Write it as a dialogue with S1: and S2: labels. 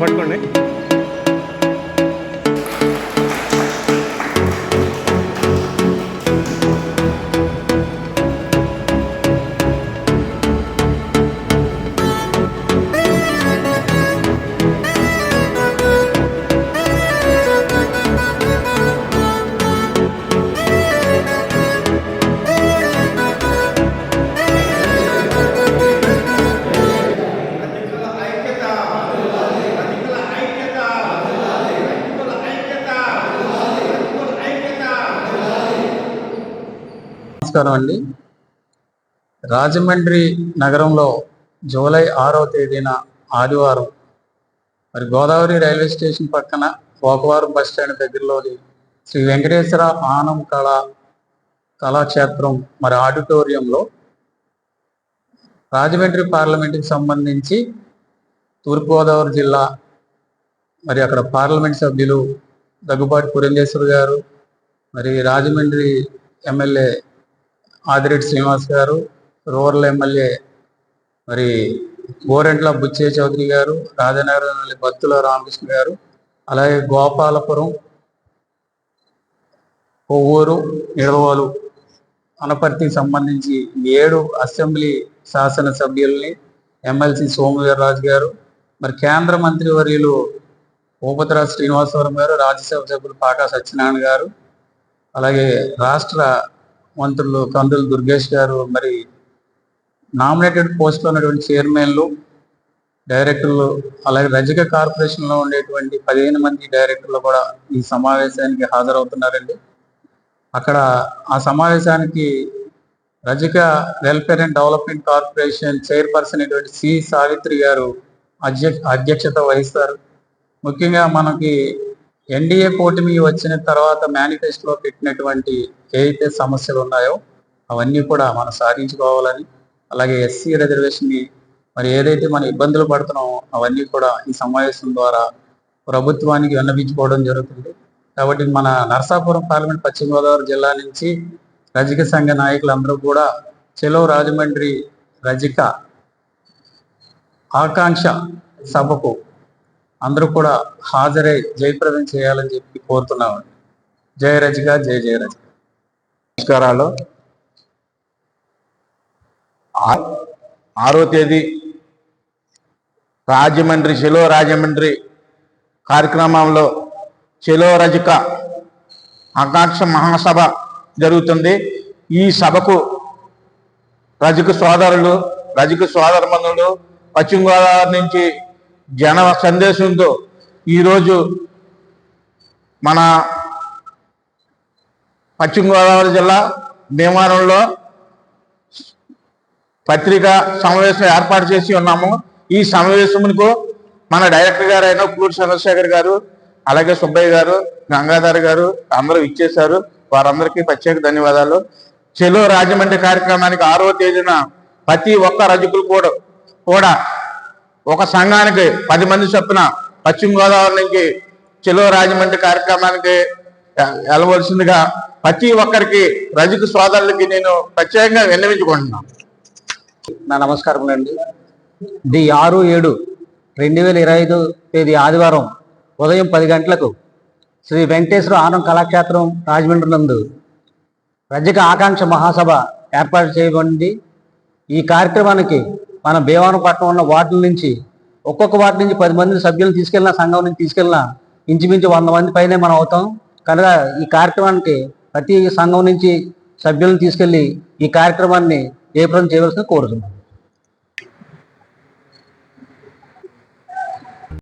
S1: फटकन नहीं। నమస్కారం అండి. రాజమండ్రి నగరంలో జూలై ఆరవ తేదీన ఆదివారం మరి గోదావరి రైల్వే స్టేషన్ పక్కన పోకవరం బస్ స్టాండ్ దగ్గరలోని శ్రీ వెంకటేశ్వర ఆనం కళా కళాక్షేత్రం మరి ఆడిటోరియంలో రాజమండ్రి పార్లమెంట్కి సంబంధించి తూర్పుగోదావరి జిల్లా మరి అక్కడ పార్లమెంట్ సభ్యులు దగ్గుబాటి పురంధేశ్వర్ గారు మరి రాజమండ్రి ఎమ్మెల్యే ఆదిరెడ్డి శ్రీనివాస్ గారు రూరల్ ఎమ్మెల్యే మరి గోరెంట్ల బుచ్చే చౌదరి గారు రాజనగరం బత్తుల రామకృష్ణ గారు అలాగే గోపాలపురం కొవ్వూరు నిడవలు అనపర్తికి సంబంధించి ఏడు అసెంబ్లీ శాసనసభ్యుల్ని ఎమ్మెల్సీ సోమవీర్రాజు గారు మరి కేంద్ర మంత్రి వర్యులు భూపతిరాజు శ్రీనివాసవరం గారు రాజ్యసభ సభ్యులు పాకా సత్యనారాయణ గారు అలాగే రాష్ట్ర మంత్రులు కందులు దుర్గేష్ గారు మరి నామినేటెడ్ పోస్ట్ ఉన్నటువంటి చైర్మన్లు డైరెక్టర్లు అలాగే రజక కార్పొరేషన్లో ఉండేటువంటి పదిహేను మంది డైరెక్టర్లు కూడా ఈ సమావేశానికి హాజరవుతున్నారండి. అక్కడ ఆ సమావేశానికి Rajaka welfare and development corporation chairperson అయినటువంటి సి సావిత్రి గారు అధ్యక్ష అధ్యక్షత వహిస్తారు. ముఖ్యంగా మనకి ఎన్డీఏ కూటమి వచ్చిన తర్వాత మేనిఫెస్టోలో పెట్టినటువంటి ఏవైతే సమస్యలు ఉన్నాయో అవన్నీ కూడా మనం సాధించుకోవాలని అలాగే ఎస్సీ రిజర్వేషన్ని మరి ఏదైతే మనం ఇబ్బందులు పడుతున్నామో అవన్నీ కూడా ఈ సమావేశం ద్వారా ప్రభుత్వానికి విన్నవించుకోవడం జరుగుతుంది. కాబట్టి మన నరసాపురం పార్లమెంట్ పశ్చిమ గోదావరి జిల్లా నుంచి రజక సంఘ నాయకులందరూ కూడా చెలో రాజమండ్రి రజక ఆకాంక్ష సభకు అందరూ కూడా హాజరై జయప్రదం చేయాలని చెప్పి కోరుతున్నామండి. జయ రజిక జయ జయ రజిక.
S2: నమస్కారాలు. ఆరో తేదీ రాజమండ్రి చెలో రాజమండ్రి కార్యక్రమంలో చెలో రజక ఆకాంక్ష మహాసభ జరుగుతుంది. ఈ సభకు రజక సోదరులు రజక సోదరమణులు పశ్చిమ గోదావరి నుంచి జన సందేశంతో ఈరోజు మన పశ్చిమ గోదావరి జిల్లా భీమవరంలో పత్రికా సమావేశం ఏర్పాటు చేసి ఉన్నాము. ఈ సమావేశమునకు మన డైరెక్టర్ గారు అయిన పూర్ చంద్రశేఖర్ గారు అలాగే సుబ్బయ్య గారు గంగాధర్ గారు అందరూ ఇచ్చేశారు వారందరికీ ప్రత్యేక ధన్యవాదాలు. చెలో రాజమండ్రి కార్యక్రమానికి ఆరో తేదీన ప్రతి ఒక్క రజకులు కూడా కూడా ఒక సంఘానికి పది మంది చొప్పున పశ్చిమ గోదావరి నుంచి చెలో రాజమండ్రి కార్యక్రమానికి వెళ్ళవలసిందిగా ప్రతి ఒక్కరికి రజకు సోదరులకి నేను ప్రత్యేకంగా విన్నవించుకుంటున్నాను
S1: నా అండి. ది ఆరు ఏడు రెండు వేల ఇరవై ఐదు తేదీ ఆదివారం ఉదయం పది గంటలకు శ్రీ వెంకటేశ్వర ఆనం కళాక్షేత్రం రాజమండ్రి నందు రజక ఆకాంక్ష మహాసభ ఏర్పాటు చేయబడింది. ఈ కార్యక్రమానికి మన భీమవరపట్నం ఉన్న వార్డుల నుంచి ఒక్కొక్క వార్డు నుంచి పది మంది సభ్యులను తీసుకెళ్ళిన సంఘం నుంచి తీసుకెళ్ళినా ఇంచుమించు వంద మంది పైనే మనం అవుతాం. కనుక ఈ కార్యక్రమానికి ప్రతి సంఘం నుంచి సభ్యులను తీసుకెళ్ళి ఈ కార్యక్రమాన్ని జయప్రదం చేయవలసింది కోరుతున్నాం.